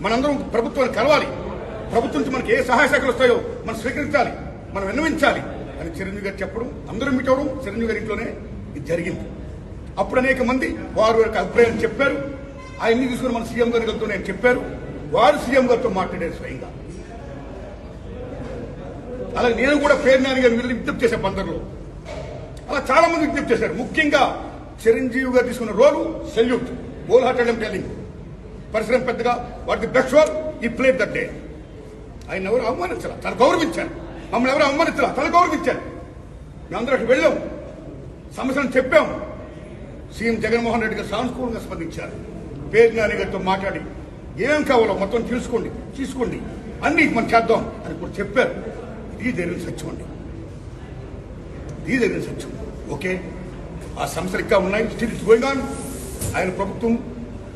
మనందరం ప్రభుత్వాన్ని కలవాలి. ప్రభుత్వం నుంచి మనకి ఏ సహాయ శాఖలు వస్తాయో మనం స్వీకరించాలి మనం విన్నవించాలి. అని చిరంజీవి గారు చెప్పడం అందరూ మీట్ అవడం చిరంజీవి గారి ఇంట్లోనే ఇది జరిగింది. అప్పుడు అనేక మంది వారు యొక్క అభిప్రాయం చెప్పారు. ఆయన్ని తీసుకుని మన సీఎం గారి గారితో నేను చెప్పారు. వారు సీఎం గారితో మాట్లాడారు స్వయంగా. అలాగే నేను కూడా పేరు నాని గారిని వెళ్ళి విజ్ఞప్తి చేశాను బందర్లో అలా చాలా మంది విజ్ఞప్తి చేశారు. ముఖ్యంగా చిరంజీవి గారు తీసుకున్న role salute. Whole hearted telling పరిశ్రమ పెద్దగా వాటి బెస్ట్ రోల్ ఈ ప్లేట్ దట్ డే ఆయన ఎవరు అవమానించాలి? తను గౌరవించారు. మమ్మల్ని ఎవరు అవమానించాలి? తను గౌరవించారు. మేమందరూ అటు వెళ్ళాం. సమస్యలను చెప్పాం. సీఎం జగన్మోహన్ రెడ్డి గారు సానుకూలంగా స్పందించారు. పేరు గారితో మాట్లాడి ఏం కావాలో మొత్తం తెలుసుకోండి తీసుకోండి. అన్ని మనం చేద్దాం అని కూడా చెప్పారు. ఇది జరిగిన సత్యం అండి. ఇది జరిగిన సత్యం. ఓకే? ఆ సమస్యలు ఇంకా ఉన్నాయి. స్టిల్ గోయింగ్ ఆన్ ఆయన ప్రభుత్వం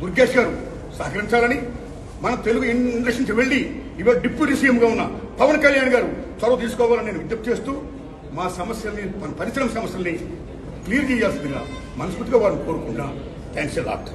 దుర్గేష్ గారు సహకరించాలని మన తెలుగు ఇండస్ట్రీ వెళ్ళి ఇవాళ డిప్యూటీ సీఎంగా ఉన్న పవన్ కళ్యాణ్ గారు చొరవ తీసుకోవాలని నేను విజ్ఞప్తి చేస్తూ మా సమస్యల్ని మన పరిశ్రమ సమస్యల్ని క్లియర్ చేయాల్సిందిగా మనస్ఫూర్తిగా వారిని కోరుకుంటున్నా. Thanks lot.